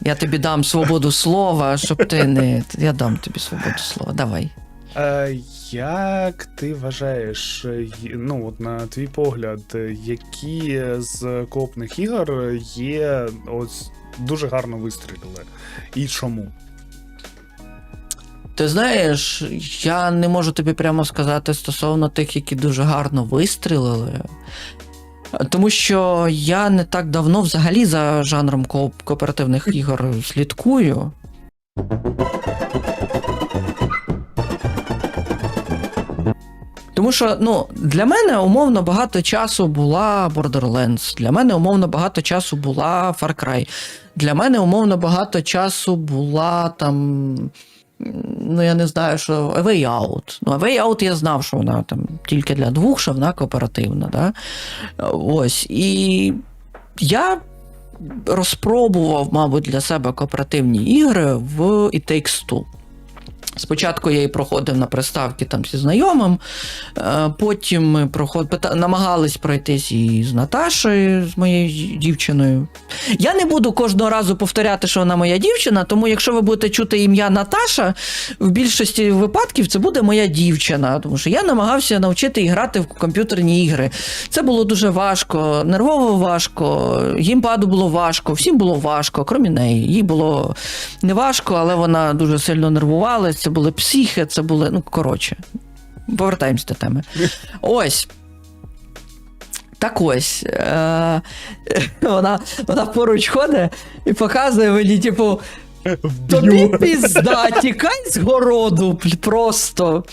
Я тобі дам свободу слова, щоб ти не. Я дам тобі свободу слова. Давай. Е, як ти вважаєш, е, ну от на твій погляд, е, які з коопних ігор є ось дуже гарно вистрілили? І чому? Ти знаєш, я не можу тобі прямо сказати стосовно тих, які дуже гарно вистрілили. Тому що я не так давно взагалі за жанром кооп- кооперативних ігор слідкую. Тому що ну, для мене умовно багато часу була Borderlands, для мене умовно багато часу була Far Cry, для мене умовно багато часу була там. Ну, я не знаю, що A Out. Ну, A Out я знав, що вона там тільки для двох, що вона кооперативна. Да? Ось. І я розпробував, мабуть, для себе кооперативні ігри в It Takes Two. Спочатку я її проходив на приставки там зі знайомим, е, потім ми проход... намагались пройтись і з Наташею, з моєю дівчиною. Я не буду кожного разу повторяти, що вона моя дівчина, тому якщо ви будете чути ім'я Наташа, в більшості випадків це буде моя дівчина, тому що я намагався навчити її грати в комп'ютерні ігри. Це було дуже важко, нервово важко, геймпаду було важко, всім було важко, крім неї. Їй було не важко, але вона дуже сильно нервувалась. Це були психи, це були, ну коротше. Повертаємось до теми. Ось. Так ось. Е- вона, вона поруч ходить і показує мені, типу, тобі пізда, тікай з городу, просто.